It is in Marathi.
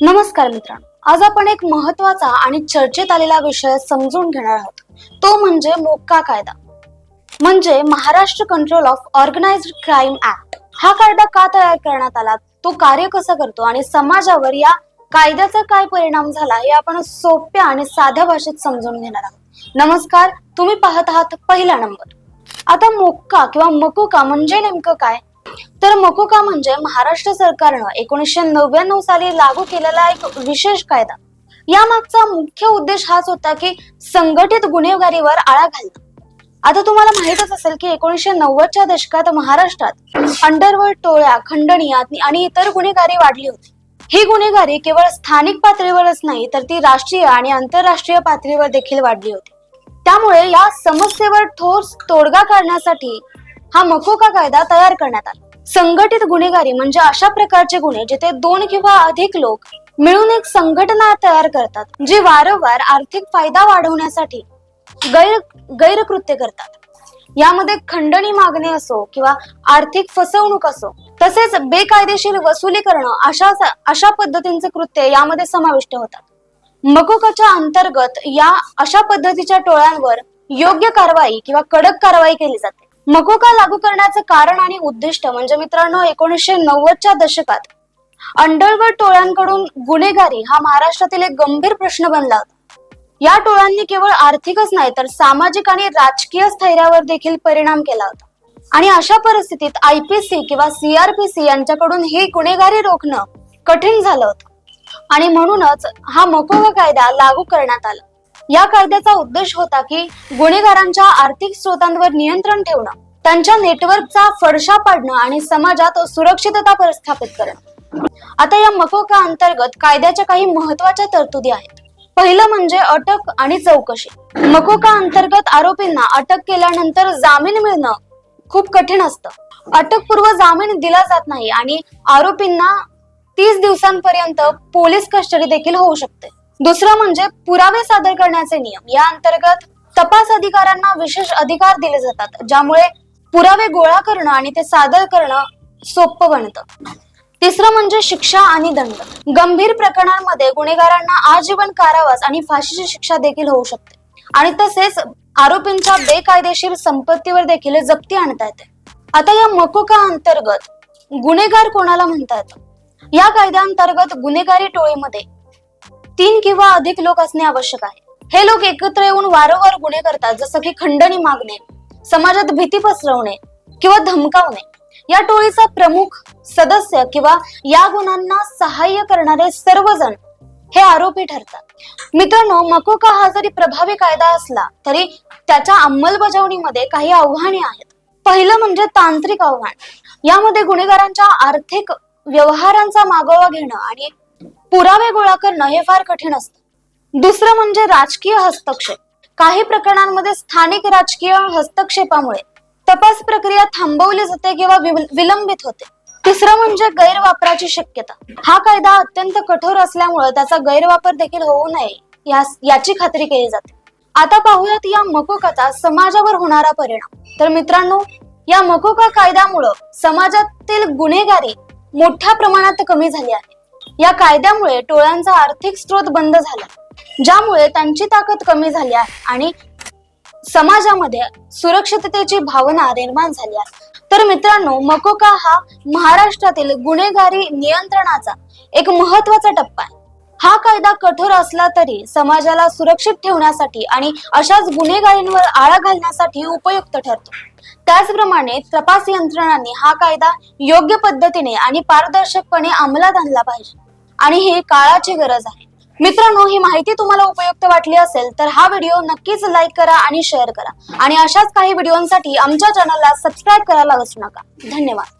नमस्कार मित्रांनो. आज आपण एक महत्त्वाचा आणि चर्चेत आलेला विषय समजून घेणार आहोत. तो म्हणजे मोक्का कायदा. म्हणजे Maharashtra control of organised crime act हा कायदा का तयार करण्यात आला? तो कार्य कसं करतो? आणि समाजावर या कायद्याचा काय परिणाम झाला? हे आपण सोप्या आणि साध्या भाषेत समजून घेणार आहोत. नमस्कार तुम्ही पाहत आहात पहिला नंबर. आता मोक्का किंवा मकोका म्हणजे नेमकं काय? तर मकोका म्हणजे महाराष्ट्र सरकारनं एकोणीसशे नव्याण्णव साली लागू केलेला एक विशेष कायदा. या मागचा मुख्य उद्देश हाच होता की संघटित गुन्हेगारीवर आळा घालणं. आता तुम्हाला माहितच असेल की एकोणीसशे नव्वदच्या दशकात महाराष्ट्रात अंडरवर्ल्ड टोळ्या खंडणीयात आणि- आणि इतर गुन्हेगारी वाढली होती. ही गुन्हेगारी केवळ स्थानिक पातळीवरच नाही तर ती राष्ट्रीय आणि आंतरराष्ट्रीय पातळीवर देखील वाढली होती. त्यामुळे या समस्येवर ठोस तोडगा काढण्यासाठी हा मकोका कायदा तयार करण्यात आला. संघटित गुन्हेगारी म्हणजे अशा प्रकारचे गुन्हे जिथे दोन किंवा अधिक लोक मिळून एक संघटना तयार करतात जी वारंवार आर्थिक फायदा वाढवण्यासाठी गैर गैरकृत्य करतात. यामध्ये खंडणी मागणे असो किंवा आर्थिक फसवणूक असो तसेच बेकायदेशीर वसुली करणं अशा अशा पद्धतींचे कृत्य यामध्ये समाविष्ट होतात. मकोकाच्या अंतर्गत या अशा पद्धतीच्या टोळ्यांवर योग्य कारवाई किंवा कडक कारवाई केली जाते. मकोका लागू करण्याचं कारण आणि उद्दिष्ट म्हणजे मित्रांनो एकोणीसशे नव्वदच्या दशकात अंडरवर्ल्ड टोळ्यांकडून गुन्हेगारी हा महाराष्ट्रातील एक गंभीर प्रश्न बनला होता. या टोळ्यांनी केवळ आर्थिकच नाही तर सामाजिक आणि राजकीय स्थैर्यावर देखील परिणाम केला होता. आणि अशा परिस्थितीत आयपीसी किंवा सीआरपीसी यांच्याकडून ही गुन्हेगारी रोखणं कठीण झालं होतं. आणि म्हणूनच हा मकोका कायदा लागू करण्यात आला. या कायद्याचा उद्देश होता की गुन्हेगारांच्या आर्थिक स्रोतांवर नियंत्रण ठेवणं त्यांच्या नेटवर्कचा फडशा पाडणं आणि समाजात सुरक्षितता प्रस्थापित करणं. आता या मकोका अंतर्गत कायद्याच्या काही महत्त्वाच्या तरतुदी आहेत. पहिलं म्हणजे अटक आणि चौकशी. मकोका अंतर्गत आरोपींना अटक केल्यानंतर जामीन मिळणं खूप कठीण असतं. अटकपूर्व जामीन दिला जात नाही आणि आरोपींना तीस दिवसांपर्यंत पोलीस कस्टडी देखील होऊ शकते. दुसरं म्हणजे पुरावे सादर करण्याचे नियम. या अंतर्गत तपास अधिकाऱ्यांना विशेष अधिकार दिले जातात ज्यामुळे पुरावे गोळा करणं आणि ते सादर करणं सोपं बनतं. तिसरं म्हणजे शिक्षा आणि दंड. गंभीर प्रकरणांमध्ये गुन्हेगारांना आजीवन कारावास आणि फाशीची शिक्षा देखील होऊ शकते. आणि तसेच आरोपींच्या बेकायदेशीर संपत्तीवर देखील जप्ती आणता येते. आता या मकोका अंतर्गत गुन्हेगार कोणाला म्हणता येतं? या कायद्याअंतर्गत गुन्हेगारी टोळीमध्ये तीन किंवा अधिक लोक असणे आवश्यक आहे. हे लोक एकत्र येऊन वारंवार गुन्हे करतात जसं की खंडणी मागणे समाजात भीती पसरवणे किंवा धमकावणे. या टोळीचा प्रमुख सदस्य किंवा या गुणांना सहाय्य करणारे सर्वजण हे आरोपी ठरतात. मित्रांनो मकोका हा जरी प्रभावी कायदा असला तरी त्याच्या अंमलबजावणीमध्ये काही आव्हाने आहेत. पहिलं म्हणजे तांत्रिक आव्हान. यामध्ये गुन्हेगारांच्या आर्थिक व्यवहारांचा मागोवा घेणं आणि पुरावे गोळा करणं हे फार कठीण असतं. दुसरं म्हणजे राजकीय हस्तक्षेप. काही प्रकरणांमध्ये स्थानिक राजकीय हस्तक्षेपामुळे तपास प्रक्रिया थांबवली जाते किंवा विलंबित होते. तिसरं म्हणजे गैरवापराची शक्यता. हा कायदा अत्यंत कठोर असल्यामुळे त्याचा गैरवापर देखील होऊ नये यास- याची खात्री केली जाते. आता पाहूयात या मकोकाचा समाजावर होणारा परिणाम. तर मित्रांनो या मकोका कायद्यामुळं समाजातील गुन्हेगारी मोठ्या प्रमाणात कमी झाली आहे. या कायद्यामुळे टोळ्यांचा आर्थिक स्रोत बंद झाला ज्यामुळे त्यांची ताकद कमी झाली आहे आणि समाजामध्ये सुरक्षिततेची भावना निर्माण झाली आहे. तर मित्रांनो मकोका हा महाराष्ट्रातील गुन्हेगारी नियंत्रणाचा एक महत्त्वाचा टप्पा आहे. हा कायदा कठोर असला तरी समाजाला सुरक्षित ठेवण्यासाठी आणि अशाच गुन्हेगारींवर आळा घालण्यासाठी उपयुक्त ठरतो. त्याचप्रमाणे तपास यंत्रणांनी हा कायदा योग्य पद्धतीने आणि पारदर्शकपणे अंमलात आणला पाहिजे. आणि ही काळाची गरज आहे. मित्रांनो ही माहिती तुम्हाला उपयुक्त वाटली असेल तर हा व्हिडिओ नक्कीच लाईक करा आणि शेअर करा. आणि अशाच काही व्हिडिओंसाठी आमच्या चॅनलला सबस्क्राईब करायला विसरू नका. धन्यवाद.